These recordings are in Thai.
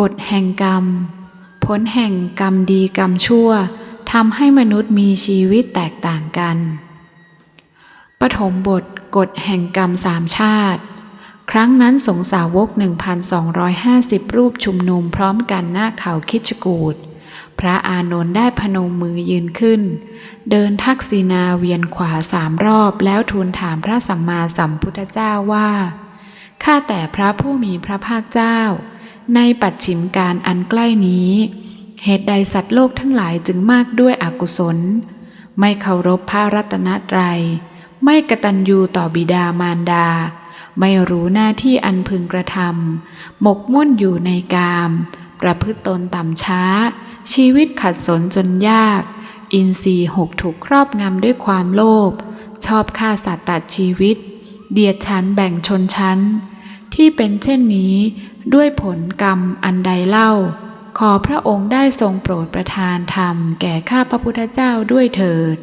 กฎแห่งกรรม ผลแห่งกรรมดีกรรมชั่วทำให้มนุษย์มีชีวิตแตกต่างกัน ปฐมบทกฎแห่งกรรมสามชาติ ครั้งนั้นสงสาวก 1,250 รูปชุมนุมพร้อมกันหน้าเขาคิชกูดพระอานนท์ได้พนมมือยืนขึ้น เดินทักษินาเวียนขวาสามรอบแล้วทูลถามพระสัมมาสัมพุทธเจ้าว่า ข้าแต่พระผู้มีพระภาคเจ้า ในปัจฉิมการอันใกล้นี้ เหตุใดสัตว์โลกทั้งหลายจึงมากด้วยอกุศล ไม่เคารพพระรัตนตรัย ไม่กตัญญูต่อบิดามารดา ไม่รู้หน้าที่อันพึงกระทำหมกมุ่นอยู่ในกาม ประพฤติตนต่ำช้า ชีวิตขัดสนจนยาก อินทรีย์หกถูกครอบงำด้วยความโลภ ชอบฆ่าสัตว์ตัดชีวิต เดียดชั้นแบ่งชนชั้น ที่เป็นเช่นนี้ ด้วยผลกรรมอันใดเล่า ขอพระองค์ได้ทรงโปรดประทานธรรมแก่ข้าพระพุทธเจ้าด้วยเถิด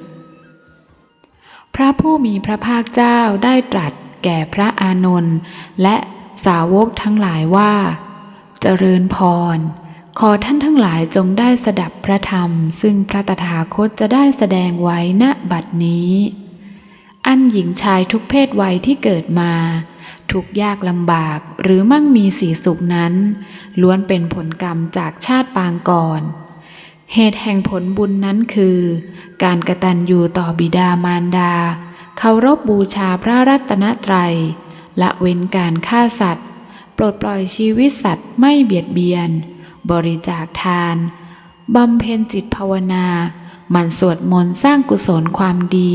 พระผู้มีพระภาคเจ้าได้ตรัสแก่พระอานนท์และสาวกทั้งหลายว่า เจริญพร ขอท่านทั้งหลายจงได้สดับพระธรรม ซึ่งพระตถาคตจะได้แสดงไว้ณบัดนี้ อันหญิงชายทุกเพศวัยที่เกิดมา ทุกยากลำบากหรือมั่งมีสีสุขนั้น ล้วนเป็นผลกรรมจากชาติปางก่อน เหตุแห่งผลบุญนั้นคือ การกระตันอยู่ต่อบิดามารดาเคารพบูชาพระรัตนตรัยละเว้นการฆ่าสัตว์ ปลดปล่อยชีวิตสัตว์ไม่เบียดเบียน บริจาคทานบำเพ็ญจิตภาวนาหมั่นสวดมนต์สร้างกุศลความดี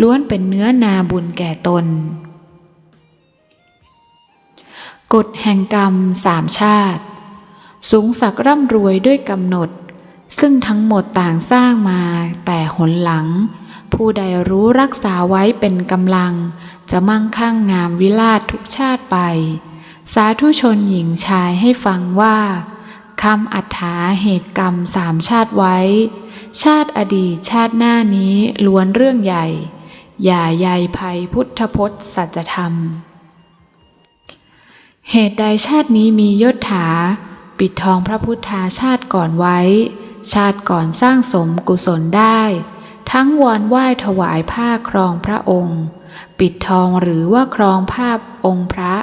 ล้วนเป็นเนื้อนาบุญแก่ตน กฎแห่งกรรมสามชาติ สูงสักร่ำรวยด้วยกำหนด ซึ่งทั้งหมดต่างสร้างมาแต่หนหลัง ผู้ใดรู้รักษาไว้เป็นกำลัง จะมั่งคั่งงามวิลาศทุกชาติไป สาธุชนหญิงชายให้ฟังว่าคำอัฏฐาเหตุกรรมสามชาติไว้ ชาติอดีตชาติหน้านี้ล้วนเรื่องใหญ่ อย่าใยภัยพุทธพจน์สัจธรรม เหตุใดชาตินี้มียศถา ปิดทองพระพุทธาชาติก่อนไว้ ชาติก่อนสร้างสมกุศลได้ ทั้งวอนไหว้ถวายผ้าครองพระองค์ ปิดทองหรือว่าครองภาพองค์พระ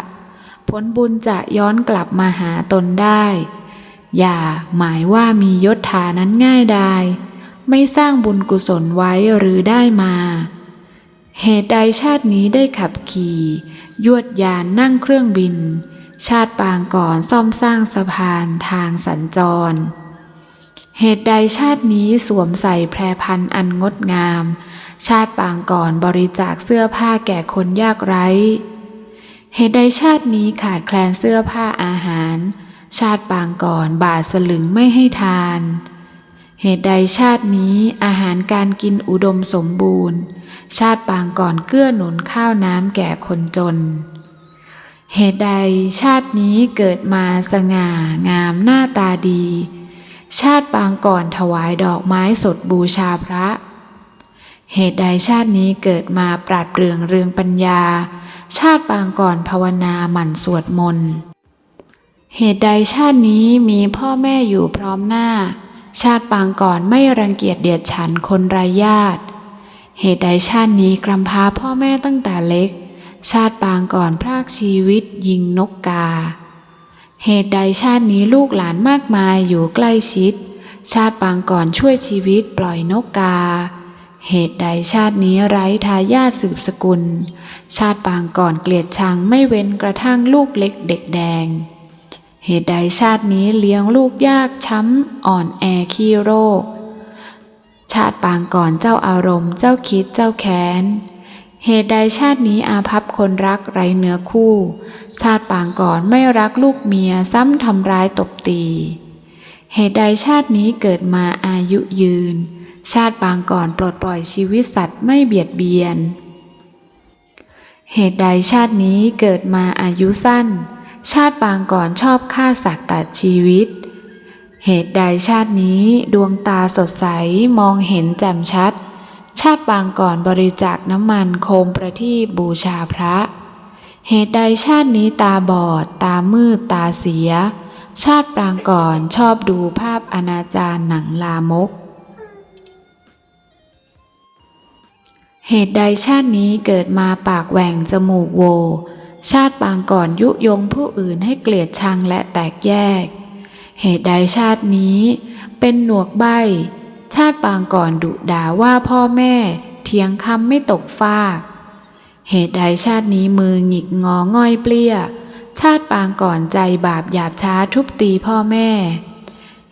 ผลบุญจะย้อนกลับมาหาตนได้ อย่าหมายว่ามียศถานั้นง่ายดายไม่สร้างบุญกุศลไว้หรือได้มา เหตุใดชาตินี้ได้ขับขี่ ยวดยานนั่งเครื่องบิน ชาติปางก่อนซ่อมสร้างสะพานทางสัญจร เหตุใดชาตินี้สวมใส่แพรพันอันงดงาม ชาติปางก่อนบริจาคเสื้อผ้าแก่คนยากไร้ เหตุใดชาตินี้ขาดแคลนเสื้อผ้าอาหาร ชาติปางก่อนบาทสลึงไม่ให้ทาน เหตุใดชาตินี้อาหารการกินอุดมสมบูรณ์ ชาติปางก่อนเกื้อหนุนข้าวน้ำแก่คนจน เหตุใดชาตินี้เกิดมาสง่างามหน้าตาดี ชาติปางก่อนถวายดอกไม้สดบูชาพระ เหตุใดชาตินี้เกิดมาปราดเปรื่องเรืองปัญญา ชาติปางก่อนภาวนาหมั่นสวดมนต์ เหตุใดชาตินี้มีพ่อแม่อยู่พร้อมหน้า ชาติปางก่อนไม่รังเกียจเดียดฉันคนไร้ญาติ เหตุใดชาตินี้กำพาพ่อแม่ตั้งแต่เล็ก ชาติปางก่อนพรากชีวิตยิงนกกา เหตุใดชาตินี้ลูกหลานมากมายอยู่ใกล้ชิด ชาติปางก่อนช่วยชีวิตปล่อยนกกา เหตุใดชาตินี้ไร้ทายาทสืบสกุล ชาติปางก่อนเกลียดชังไม่เว้นกระทั่งลูกเล็กเด็กแดง เหตุใดชาตินี้เลี้ยงลูกยากช้ำอ่อนแอขี้โรค ชาติปางก่อนเจ้าอารมณ์ เจ้าคิดเจ้าแค้น เหตุใดชาตินี้อาภัพคนรักไรเนื้อคู่ ชาติปางก่อนไม่รักลูกเมียซ้ำทำร้ายตบตี เหตุใดชาตินี้เกิดมาอายุยืน ชาติปางก่อนปลดปล่อยชีวิตสัตว์ไม่เบียดเบียน เหตุใดชาตินี้เกิดมาอายุสั้น ชาติปางก่อนชอบฆ่าสัตว์ตัดชีวิต เหตุใดชาตินี้ดวงตาสดใสมองเห็นแจ่มชัด ชาติปางก่อนบริจาคน้ำมันโคมประทีปบูชาพระ เหตุใดชาตินี้ตาบอด ตามืดตาเสีย ชาติปางก่อนชอบดูภาพอนาจารหนังลามกเหตุใดชาตินี้เกิดมาปากแหว่งจมูกโว ชาติปางก่อนยุยงผู้อื่นให้เกลียดชังและแตกแยก เหตุใดชาตินี้ เป็นหนวกใบ ชาติปางก่อนดุด่าว่าพ่อแม่เถียงคำไม่ตกฟากเหตุใดชาตินี้มือหงิกงอง่อยเปลี้ย ชาติปางก่อนใจบาปหยาบช้าทุบตีพ่อแม่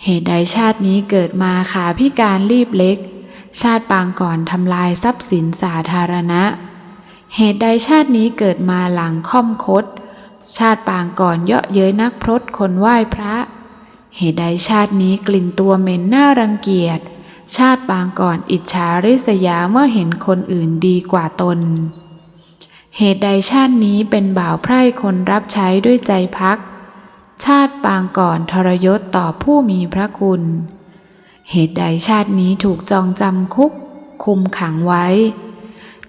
เหตุใดชาตินี้เกิดมาขาพิการรีบเล็ก ชาติปางก่อนทำลายทรัพย์สินสาธารณะ เหตุใดชาตินี้เกิดมาหลังค่อมคด ชาติปางก่อนเยาะเย้ยนักพรตคนไหว้พระ เหตุใดชาตินี้กลิ่นตัวเหม็นน่ารังเกียจ ชาติปางก่อนอิจฉาริษยาเมื่อเห็นคนอื่นดีกว่าตน เหตุใดชาตินี้เป็นบ่าวไพร่คนรับใช้ด้วยใจพัก ชาติปางก่อนทรยศต่อผู้มีพระคุณ เหตุใดชาตินี้ถูกจองจำคุก คุมขังไว้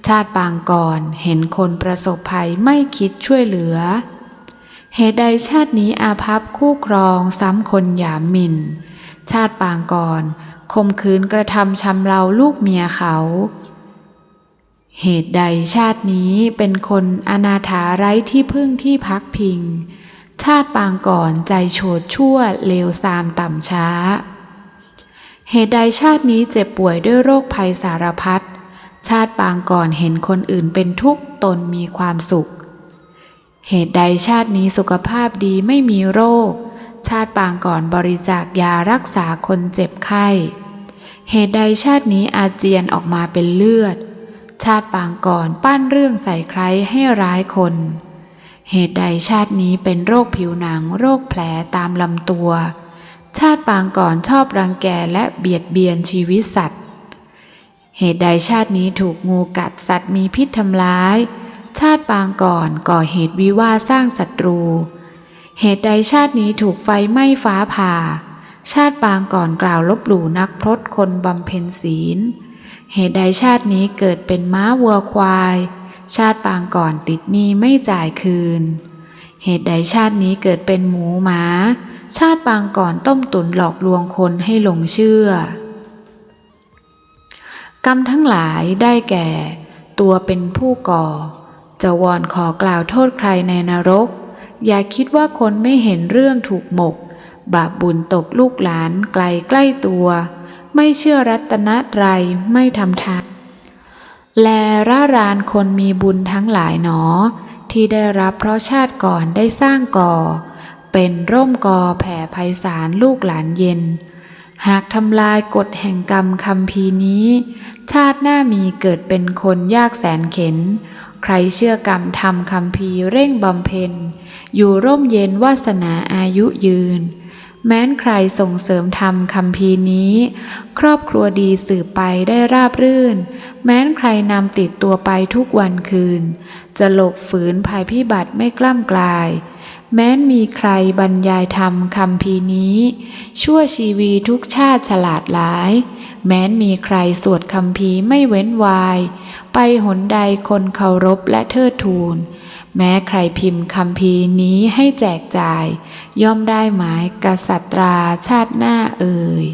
ชาติปางก่อนเห็นคนประสบภัยไม่คิดช่วยเหลือ เหตุใดชาตินี้อาภัพคู่ครองซ้ำคนหยามหมิ่น ชาติปางก่อนข่มขืนกระทำชำเราลูกเมียเขา เหตุใดชาตินี้เป็นคนอนาถาไร้ที่พึ่งที่พักพิง ชาติปางก่อนใจโฉดชั่วเลวทรามต่ำช้า เหตุใดชาตินี้เจ็บป่วยด้วยโรคภัยสารพัด ชาติปางก่อนเห็นคนอื่นเป็นทุกข์ตนมีความสุข เหตุใดชาตินี้สุขภาพดีไม่มีโรค ชาติปางก่อนบริจาคยารักษาคนเจ็บไข้ เหตุใดชาตินี้อาเจียนออกมาเป็นเลือด ชาติปางก่อนปั้นเรื่องใส่ใครให้ร้ายคน เหตุใดชาตินี้เป็นโรคผิวหนังโรคแผลตามลำตัว ชาติปางก่อนชอบรังแกและเบียดเบียนชีวิตสัตว์ เหตุใดชาตินี้ถูกงูกัดสัตว์มีพิษทำร้าย ชาติปางก่อนก่อเหตุวิวาสร้างศัตรู เหตุใดชาตินี้ถูกไฟไหม้ฟ้าผ่า ชาติปางก่อนกล่าวลบหลู่นักพรตคนบำเพ็ญศีล เหตุใดชาตินี้เกิดเป็นม้าวัวควาย ชาติปางก่อนติดหนี้ไม่จ่ายคืน เหตุใดชาตินี้เกิดเป็นหมูหมา ชาติปางก่อนต้มตุ๋นหลอกลวงคนให้หลงเชื่อ กรรมทั้งหลายได้แก่ ตัวเป็นผู้ก่อ จะวอนขอกล่าวโทษใครในนรก อย่าคิดว่าคนไม่เห็นเรื่องถูกหมก บาปบุญตกลูกหลานไกลใกล้ตัว ไม่เชื่อรัตนตรัยไม่ทำทานแลร่ารานคนมีบุญทั้งหลายหนอ ที่ได้รับเพราะชาติก่อนได้สร้างก่อ เป็นร่มกอแผ่ไพศาลลูกหลานเย็น หากทำลายกฎแห่งกรรมคำพีนี้ ชาติหน้ามีเกิดเป็นคนยากแสนเข็น ใครเชื่อกรรมทำคำพีเร่งบำเพ็ญ อยู่ร่มเย็นวาสนาอายุยืน แม้นใครส่งเสริมธรรมคำพีนี้ ครอบครัวดีสืบไปได้ราบรื่น แม้นใครนำติดตัวไปทุกวันคืน จะหลบฝืนภัยพิบัติไม่กล้ำกลาย แม้นมีใครบรรยายธรรมคำพีนี้ ชั่วชีวีทุกชาติฉลาดหลาย แม้นมีใครสวดคำพีไม่เว้นวาย ไปหนใดคนเคารพและเทิดทูน แม้ใครพิมพ์คำพีนี้ให้แจกจ่าย ย่อมได้หมายกษัตราชาติหน้าเอ่ย